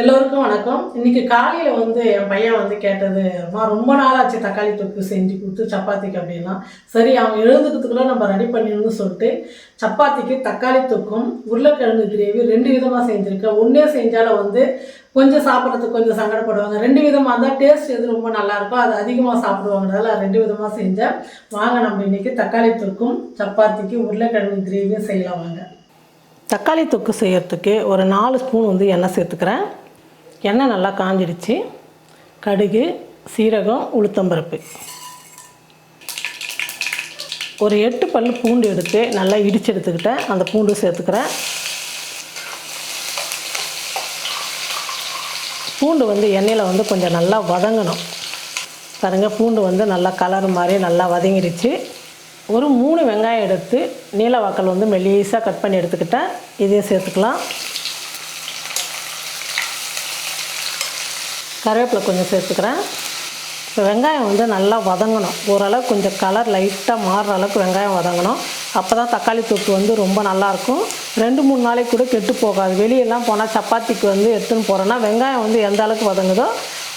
எல்லோருக்கும் வணக்கம். இன்னைக்கு காலையில் வந்து என் பையன் வந்து கேட்டது அம்மா ரொம்ப நாளாச்சு தக்காளி தொக்கு செஞ்சு கொடுத்து சப்பாத்திக்கு அப்படின்னா. சரி அவன் எழுதுக்கிறதுக்குள்ள நம்ம ரெடி பண்ணிடணும்னு சொல்லிட்டு சப்பாத்திக்கு தக்காளி தொக்கும் உருளைக்கிழங்கு கிரேவி ரெண்டு விதமாக செஞ்சுருக்கேன். ஒன்றே செஞ்சாலும் வந்து கொஞ்சம் சாப்பிட்றதுக்கு கொஞ்சம் சங்கடப்படுவாங்க. ரெண்டு விதமாக இருந்தால் டேஸ்ட் எது ரொம்ப நல்லா இருக்கோ அது அதிகமாக சாப்பிடுவாங்கனால ரெண்டு விதமாக செஞ்சேன். வாங்க நம்ம இன்னைக்கு தக்காளி தொக்கும் சப்பாத்திக்கு உருளைக்கிழங்கு கிரேவியும் செய்யலாம் வாங்க. தக்காளி தொக்கு செய்கிறதுக்கு ஒரு நாலு ஸ்பூன் வந்து எண்ணெய் சேர்த்துக்கிறேன். எண்ணெய் நல்லா காஞ்சிடுச்சு கடுகு சீரகம் உளுத்தம்பருப்பு ஒரு எட்டு பல் பூண்டு எடுத்து நல்லா இடித்து எடுத்துக்கிட்டேன். அந்த பூண்டு சேர்த்துக்கிறேன். பூண்டு வந்து எண்ணெயில் வந்து கொஞ்சம் நல்லா வதங்கணும். பாருங்க பூண்டு வந்து நல்லா கலர் மாதிரி நல்லா வதங்கிடுச்சு ஒரு மூணு வெங்காயம் எடுத்து நீல வாக்கல் வந்து மெல்லிசாக கட் பண்ணி எடுத்துக்கிட்டேன். இதையும் சேர்த்துக்கலாம். கருவேப்பிலை கொஞ்சம் சேர்த்துக்கிறேன். இப்போ வெங்காயம் வந்து நல்லா வதங்கணும். ஓரளவு கொஞ்சம் கலர் லைட்டாக மாறுற அளவுக்கு வெங்காயம் வதங்கணும். அப்போ தான் தக்காளி தொக்கு வந்து ரொம்ப நல்லாயிருக்கும் ரெண்டு மூணு நாளைக்கு கூட கெட்டு போகாது. வெளியெல்லாம் போனால் சப்பாத்திக்கு வந்து எடுத்துன்னு போகிறோன்னா வெங்காயம் வந்து எந்த அளவுக்கு வதங்குதோ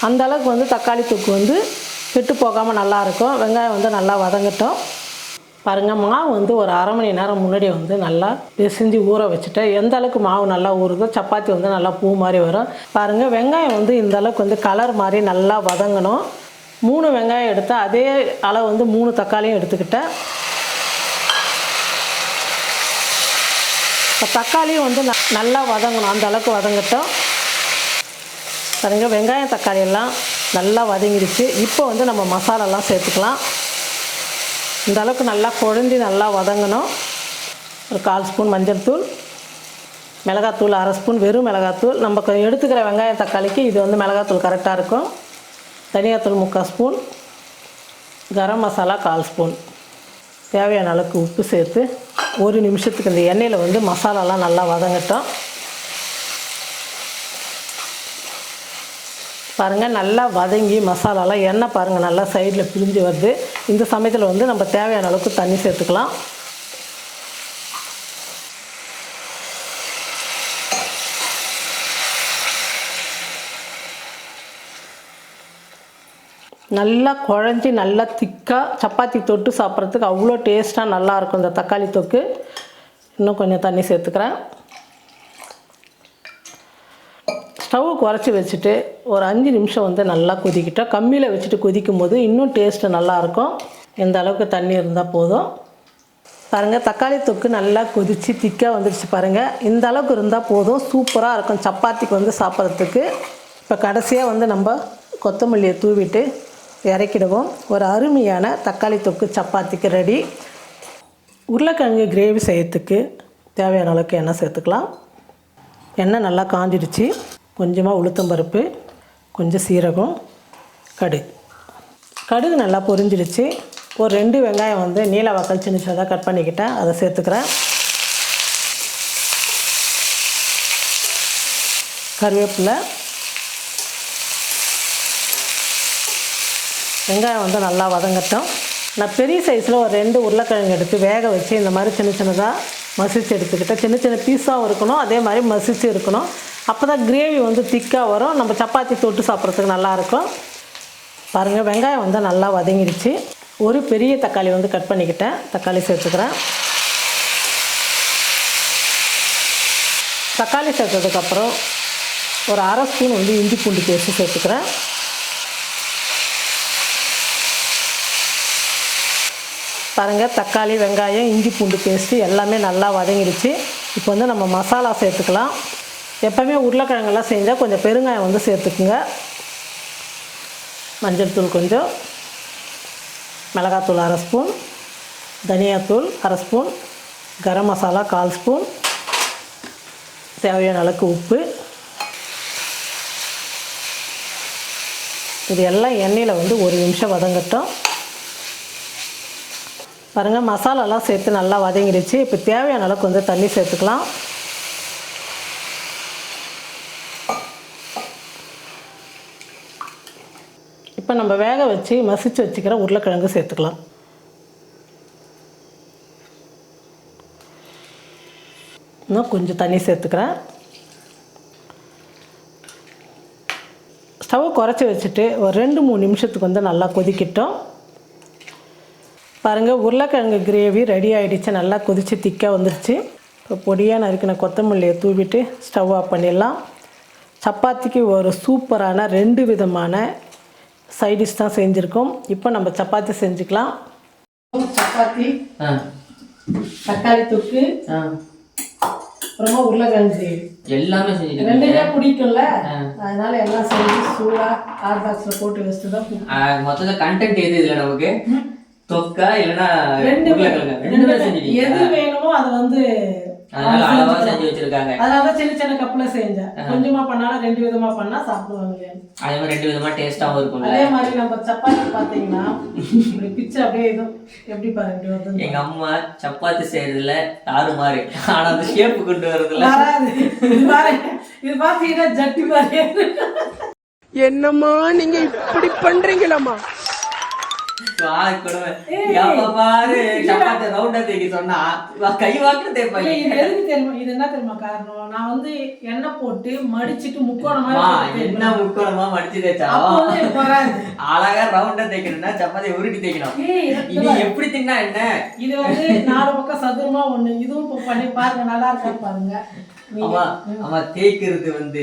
அந்த அளவுக்கு வந்து தக்காளி தொக்கு வந்து கெட்டு போகாமல் நல்லாயிருக்கும் வெங்காயம் வந்து நல்லா வதங்கட்டும். பாருங்கள் மாவு வந்து ஒரு அரை மணி நேரம் முன்னாடி வந்து நல்லா பிசைஞ்சு ஊற வச்சுட்டேன் எந்த அளவுக்கு மாவு நல்லா ஊறுதோ சப்பாத்தி வந்து நல்லா பூ மாதிரி வரும். பாருங்கள் வெங்காயம் வந்து இந்த அளவுக்கு வந்து கலர் மாதிரி நல்லா வதங்கணும். மூணு வெங்காயம் எடுத்தால் அதே அளவு வந்து மூணு தக்காளியும் எடுத்துக்கிட்டேன் இப்போ தக்காளியும் வந்து ந- நல்லா வதங்கணும் அந்த அளவுக்கு வதங்கட்டும். பாருங்க வெங்காயம் தக்காளி எல்லாம் நல்லா வதங்கிடுச்சு. இப்போ வந்து நம்ம மசாலாலாம் சேர்த்துக்கலாம். இந்த அளவுக்கு நல்லா குழந்தி நல்லா வதங்கணும். ஒரு கால் ஸ்பூன் மஞ்சள் தூள் மிளகாத்தூள் அரை ஸ்பூன் வெறும் மிளகாத்தூள் நம்ம எடுத்துக்கிற வெங்காயம் தக்காளிக்கு இது வந்து மிளகாத்தூள் கரெக்டாக இருக்கும். தனியாத்தூள் முக்கால் ஸ்பூன் கரம் மசாலா கால் ஸ்பூன். தேவையான அளவுக்கு உப்பு சேர்த்து ஒரு நிமிஷத்துக்கு இந்த எண்ணெயில் வந்து மசாலாலாம் நல்லா வதங்கட்டும். பாருங்கள் நல்லா வதங்கி மசாலாலாம் எண்ணெய் பாருங்கள் நல்லா சைடில் பிரிஞ்சு வருது. இந்த சமயத்தில் வந்து நம்ம தேவையான அளவுக்கு தண்ணி சேர்த்துக்கலாம். நல்லா குழஞ்சி நல்லா திக்காக சப்பாத்தி தொட்டு சாப்பிட்றதுக்கு அவ்வளோ டேஸ்ட்டாக நல்லாயிருக்கும் இந்த தக்காளி தொக்கு. இன்னும் கொஞ்சம் தண்ணி சேர்த்துக்கிறேன். ஸ்டவ் குறைச்சி வச்சுட்டு ஒரு அஞ்சு நிமிஷம் வந்து நல்லா கொதிக்கிட்டோம். கம்மியில் வச்சுட்டு கொதிக்கும் போது இன்னும் டேஸ்ட்டு நல்லாயிருக்கும் எந்த அளவுக்கு தண்ணி இருந்தால் போதும். பாருங்கள் தக்காளி தொக்கு நல்லா கொதித்து திக்காக வந்துடுச்சு பாருங்கள் இந்த அளவுக்கு இருந்தால் போதும். சூப்பராக இருக்கும். சப்பாத்திக்கு வந்து சாப்பிட்றதுக்கு. இப்போ கடைசியாக வந்து நம்ம கொத்தமல்லியை தூவிட்டு இறக்கிடுவோம். ஒரு அருமையான தக்காளி தொக்கு சப்பாத்திக்கு ரெடி உருளைக்கிழங்கு கிரேவி செய்யறதுக்கு தேவையான அளவுக்கு எண்ணெய் சேர்த்துக்கலாம். எண்ணெய் நல்லா காஞ்சிடுச்சு. கொஞ்சமாக உளுத்தம்பருப்பு கொஞ்சம் சீரகம் கடுகு. கடுகு நல்லா பொரிஞ்சிடுச்சு. ஒரு ரெண்டு வெங்காயம் வந்து நீல வக்கல் சின்ன சின்னதாக கட் பண்ணிக்கிட்டேன் அதை சேர்த்துக்கிறேன். கருவேப்பிலை. வெங்காயம் வந்து நல்லா வதங்கட்டும். நான் பெரிய சைஸில் ஒரு ரெண்டு உருளைக்கிழங்கு எடுத்து வேக வச்சு இந்த மாதிரி சின்ன சின்னதாக மசிச்சு எடுத்துக்கிட்டேன். சின்ன சின்ன பீஸாகவும் இருக்கணும் அதே மாதிரி மசிச்சு இருக்கணும். அப்போ தான் கிரேவி வந்து திக்காக வரும். நம்ம சப்பாத்தி தொட்டு சாப்பிட்றதுக்கு நல்லாயிருக்கும் பாருங்கள் வெங்காயம் வந்து நல்லா வதங்கிடுச்சு. ஒரு பெரிய தக்காளி வந்து கட் பண்ணிக்கிட்டேன். தக்காளி சேர்த்துக்கிறேன். தக்காளி சேர்த்ததுக்கப்புறம் ஒரு அரை ஸ்பூன் வந்து இஞ்சி பூண்டு பேஸ்ட்டு சேர்த்துக்கிறேன். பாருங்கள் தக்காளி வெங்காயம் இஞ்சி பூண்டு பேஸ்ட்டு எல்லாமே நல்லா வதங்கிடுச்சு. இப்போ வந்து நம்ம மசாலா சேர்த்துக்கலாம். எப்போவுமே உருளைக்கிழங்கெல்லாம் செஞ்சால் கொஞ்சம் பெருங்காயம் வந்து சேர்த்துக்குங்க. மஞ்சள் தூள் கொஞ்சம். மிளகாத்தூள் அரை ஸ்பூன். தனியாத்தூள் அரை ஸ்பூன். கரம் மசாலா கால் ஸ்பூன். தேவையான அளவுக்கு உப்பு. இது எல்லாம் எண்ணெயில் வந்து ஒரு நிமிஷம் வதங்கட்டும். பாருங்கள் மசாலாலாம் சேர்த்து நல்லா வதங்கிடுச்சு. இப்போ தேவையான அளவுக்கு வந்து தண்ணி சேர்த்துக்கலாம். இப்போ நம்ம வேக வச்சு மசிச்சு வச்சுக்கிற உருளைக்கிழங்கு சேர்த்துக்கலாம். இன்னும் கொஞ்சம் தண்ணி சேர்த்துக்கிறேன். ஸ்டவ் குறைச்சி வச்சுட்டு ஒரு ரெண்டு மூணு நிமிஷத்துக்கு வந்து நல்லா கொதிக்கிட்டோம். பாருங்கள் உருளைக்கிழங்கு கிரேவி ரெடி ஆகிடுச்சு நல்லா கொதித்து திக்காக வந்துருச்சு. இப்போ பொடியாக நறுக்கின கொத்தமல்லியை தூவிட்டு ஸ்டவ் ஆஃப் பண்ணிடலாம். சப்பாத்திக்கு ஒரு சூப்பரான ரெண்டு விதமான சைடிஷ் தான் செஞ்சுருக்கோம். இப்போ நம்ம சப்பாத்தி செஞ்சுக்கலாம். சப்பாத்தி ஆ. தக்காளி தொக்கு ஆ. அப்புறமா உருளைக்கிழங்கு. எல்லாமே செஞ்சுட்டு ரெண்டுமே பிடிக்கும்ல? அதனால எல்லாம் செஞ்சு சூடாக ஹாட் பாக்ஸில் போட்டு வச்சுட்டு தான். மொத்தத்துல கண்டென்ட் எது இதுல நமக்கு? தொக்கா இல்லைன்னா ரெண்டு எது வேணுமோ அதை வந்து அதனால அளவா செஞ்சு வச்சிருக்காங்க. அதனால தான் சின்ன சின்ன கப்பில் செஞ்சேன். கொஞ்சமா பண்ணாலும் ரெண்டு விதமா பண்ணா சாப்பிடுவாங்க அதே மாதிரி ரெண்டு விதமா டேஸ்டாவும் இருக்கும்ல. அதே மாதிரி நம்ம சப்பாத்தி பார்த்தீங்கன்னா இப்படி பிச்சு அப்படியே இது எப்படி பாருங்க. எங்க அம்மா சப்பாத்தி செய்யறதுல தாறு மாறு ஆனா அந்த ஷேப் கொண்டு வரதுல. வராது. இது பார்த்தீங்கன்னா ஜட்டி பாருங்க என்னம்மா நீங்க இப்படி பண்றீங்களம்மா? இது எதுக்கு தெரியுமா? இது என்ன தெரியுமா காரணம்? நான் வந்து எண்ணெய் போட்டு மடிச்சிட்டு முக்கோண மாதிரி அம்மா, போட்டு என்ன. முக்கோணமா மடிச்சு வராது. அழகா ரவுண்டா தேய்க்கணும்னா சப்பாத்தி உருட்டி தேய்க்கணும். இது எப்படி தின்னா என்ன? இது வந்து நாலு பக்கம் சதுரமா ஒண்ணு. இதுவும் பண்ணி பாருங்க நல்லா இருக்கான்னு பாருங்க. ஆமா ஆமா தேய்க்கிறது வந்து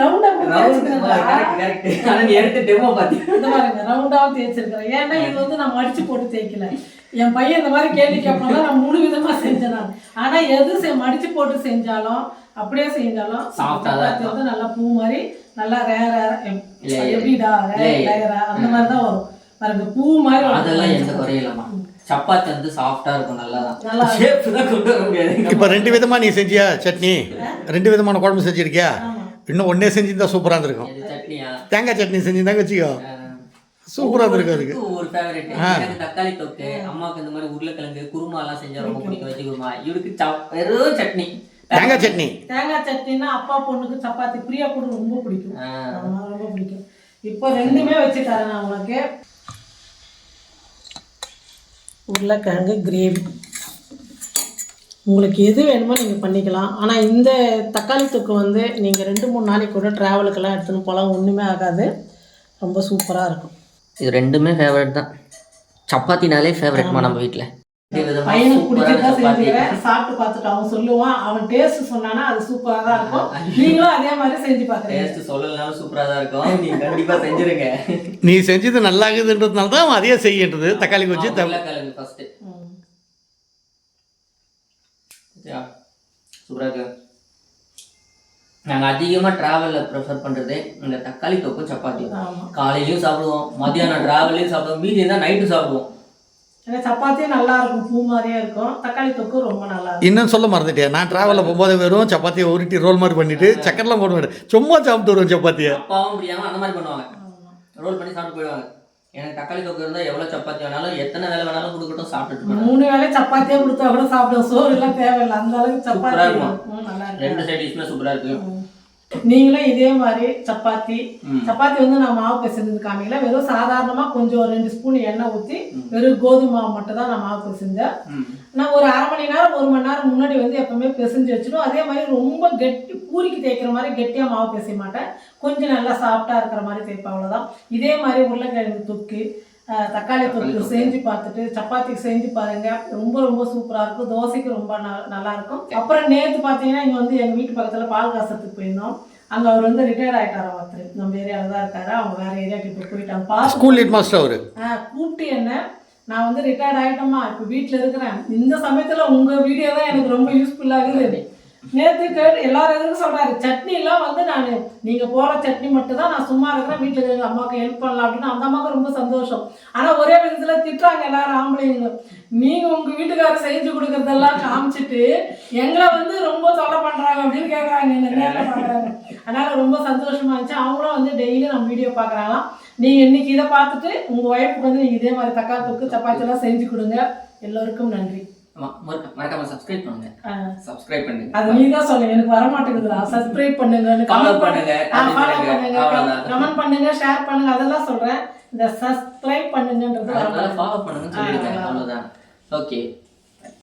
ரவுண்டா கரெக்ட் கரெக்ட் ஆனா நீ எடுத்து டெமோ பாத்தி. இந்த பாருங்க ரவுண்டாவும் தேய்ச்சிருக்கிறேன் ஏன்னா இது வந்து நான் மடிச்சு போட்டு தேய்க்கல. என் பையன் இந்த மாதிரி கேள்வி கேட்பாங்க நான் மூணு விதமா செஞ்சேன் நான். ஆனா எது மடிச்சு போட்டு செஞ்சாலும் அப்படியே செஞ்சாலும் வந்து நல்லா பூ மாதிரி நல்லா ரேர. எப்படிடா அந்த மாதிரி தான் வரும். பாருங்க பூ மாதிரி. அதெல்லாம் எந்த குறையிலமா சப்பாத்தி வந்து சாஃப்டா இருக்கும் நல்லா ஷேப் தான் கொண்டு வர முடியாது. இப்போ ரெண்டு விதமாக நீ செஞ்சியா சட்னி? ரெண்டு விதமான குழம்பு செஞ்சிருக்கியா? இன்னும் ஒன்றே செஞ்சிருந்தா சூப்பராக இருந்திருக்கும். இது சட்னியா? தேங்காய் சட்னி செஞ்சிருந்தாங்க வச்சுக்கோ. சூப்பரா இருந்திருக்கு அதுக்கு. ஒரு ஃபேவரட் எனக்கு தக்காளி தொக்கு அம்மாவுக்கு இந்த மாதிரி உருளைக்கிழங்கு குருமா எல்லாம் செஞ்சா ரொம்ப பிடிக்கும். வெஜ் குருமா. இவருக்கு சப்- வெறும் சட்னி. தேங்காய் சட்னி. தேங்காய் சட்னின்னா அப்பா பொண்ணுக்கு சப்பாத்தி பிரியா கூட ரொம்ப பிடிக்கும். ரொம்ப பிடிக்கும். இப்போ ரெண்டுமே வச்சு தரேன் நான் உனக்கு உருளைக்கிழங்கு கிரேவி உங்களுக்கு எது வேணுமோ நீங்கள் பண்ணிக்கலாம். ஆனால் இந்த தக்காளி தொக்கு வந்து நீங்கள் ரெண்டு மூணு நாளைக்கு கூட ட்ராவலுக்கெல்லாம் எடுத்துன்னு போகலாம். ஒன்றுமே ஆகாது. ரொம்ப சூப்பராக இருக்கும். இது ரெண்டுமே ஃபேவரட் தான். சப்பாத்தினாலே ஃபேவரட்மா நம்ம வீட்டில் பையனுக்கு செஞ்சுக்கிறேன் சாப்பிட்டு பார்த்துட்டு அவன் சொல்லுவான் அவன் டேஸ்ட் சொன்னானா அது சூப்பராக தான் இருக்கும் நீங்களும் அதே மாதிரி செஞ்சு பார்க்குறீங்க. டேஸ்ட் சொல்லலனாலும் சூப்பரா தான் இருக்கும். நீங்க கண்டிப்பா செஞ்சிருங்க. நீ செஞ்சது நல்லா இருக்குதுன்றதுனால தான் அவன் அதையே செய்யன்றது தக்காளி வச்சு த உருளைக்கிழங்கு ஃபர்ஸ்ட் சூப்பரா இருக்கு. நாங்க அதிகமா டிராவல்ல ப்ரிஃபர் பண்றது இந்த தக்காளி தொக்கும் சப்பாத்தியும் ஆமாம் காலையிலயும் சாப்பிடுவோம் மத்தியானம் டிராவல்லையும் சாப்பிடுவோம் மீதி இருந்தா நைட்டு சாப்பிடுவோம். சப்பாத்தியும் நல்லா இருக்கும் பூ மாதிரியே இருக்கும். தக்காளி தொக்கு ரொம்ப நல்லா இருக்கும் இன்னும் சொல்ல மறந்துட்டேன். நான் ட்ராவலில் போகும்போது வெறும் சப்பாத்தியை உருட்டி ரோல் மாதிரி பண்ணிட்டு சக்கரெலாம் போட மாட்டேன். சும்மா சாப்பிட்டு வருவேன் சப்பாத்தியை. அப்பாவும் முடியாம அந்த மாதிரி பண்ணுவாங்க. ரோல் பண்ணி சாப்பிட்டு போயிடுவாங்க. எனக்கு தக்காளி தொக்கு இருந்தா எவ்வளவு சப்பாத்தி வேணாலும் எத்தனை வேலை வேணாலும் கொடுக்கட்டும் சாப்பிட்டுட்டு. மூணு வேளை சப்பாத்தியே கொடுத்தா கூட சாப்பிடுவோம் சோறு எல்லாம் தேவையில்லை. அந்த அளவுக்கு சூப்பரா சப்பாத்தி ரெண்டு சைட் டிஷ்மே சூப்பரா இருக்கு. நீங்களும் இதே மாதிரி சப்பாத்தி. சப்பாத்தி வந்து நான் மாவு பிசைஞ்சு காமிக்கல. வெறும் சாதாரணமா கொஞ்சம் ஒரு ரெண்டு ஸ்பூன் எண்ணெய் ஊற்றி வெறும் கோதுமை மாவு மட்டும் தான் நான் மாவு பிசைஞ்சேன். நான் ஒரு அரை மணி நேரம் ஒரு மணி நேரம் முன்னாடி வந்து எப்பவுமே பிசைஞ்சு வச்சிடும். அதே மாதிரி ரொம்ப கெட்டி பூரிக்கு தேய்க்கிற மாதிரி கெட்டியாக மாவு பிசைய மாட்டேன். கொஞ்சம் நல்லா சாஃப்டா இருக்கிற மாதிரி தேய்ப்பேன் அவ்வளோதான் இதே மாதிரி உருளைக்கிழங்கு தொக்கு தக்காளி தொக்கு செஞ்சு பார்த்துட்டு சப்பாத்திக்கு செஞ்சு பாருங்க. ரொம்ப ரொம்ப சூப்பராக இருக்கும். தோசைக்கு ரொம்ப நல்லா இருக்கும். அப்புறம் நேற்று பார்த்தீங்கன்னா இங்கே வந்து எங்கள் வீட்டு பக்கத்தில் பால் காசத்துக்கு போயிருந்தோம். அங்கே அவர் வந்து ரிட்டையர்ட் ஆகிட்டார் ஒருத்தர் நம்ம ஏரியாவில் தான் இருக்காரு. அவங்க வேற ஏரியாவுக்கு இப்போ போயிட்டாங்க பார்த்து ஸ்கூல் ஹெட் மாஸ்டர் அவர். கூப்பிட்டு என்ன நான் வந்து ரிட்டையர்ட் ஆகிட்டோமா இப்போ வீட்டில் இருக்கிறேன். இந்த சமயத்தில் உங்கள் வீடியோ தான் எனக்கு ரொம்ப யூஸ்ஃபுல்லாகுது நேற்று கேட்டு எல்லாரும் எதுவும் சொல்கிறாரு சட்னிலாம் வந்து நான் நீங்கள் போகிற சட்னி மட்டும் தான் நான் சும்மா இருக்கிறேன் வீட்டில் இருக்கிற அம்மாவுக்கு ஹெல்ப் பண்ணலாம் அப்படின்னு அந்த அம்மாவுக்கு ரொம்ப சந்தோஷம். ஆனால் ஒரே விதத்தில் திட்டுறாங்க எல்லாரும் ஆம்பளைங்க நீங்கள் உங்கள் வீட்டுக்காரர் செஞ்சு கொடுக்குறதெல்லாம் காமிச்சிட்டு எங்களை வந்து ரொம்ப தொல்லை பண்ணுறாங்க அப்படின்னு கேட்குறாங்க என்ன நேரில் பார்க்குறாங்க அதனால் ரொம்ப சந்தோஷமாக இருந்துச்சு. அவங்களும் வந்து டெய்லி நம்ம வீடியோ பார்க்குறாங்களாம். நீங்கள் இன்னைக்கு இதை பார்த்துட்டு உங்கள் ஒய்ஃபுக்கு வந்து நீங்கள் இதே மாதிரி தக்காளி தொக்கு சப்பாத்தி எல்லாம் செஞ்சு கொடுங்க. எல்லோருக்கும் நன்றி. மறக்காம சப்ஸ்கிரைப் பண்ணுங்க. சப்ஸ்கிரைப் பண்ணுங்க. அது நீ தான் சொல்லுங்க எனக்கு வர மாட்டேங்குதுடா. சப்ஸ்கிரைப் பண்ணுங்க. பண்ணுங்க. கமெண்ட் பண்ணுங்க ஷேர் பண்ணுங்க. அதெல்லாம் சொல்றேன். இந்த சப்ஸ்கிரைப் பண்ணுங்கன்றது அதனால. ஃபாலோ சொல்லிடுங்க. அவ்வளவுதான். ஓகே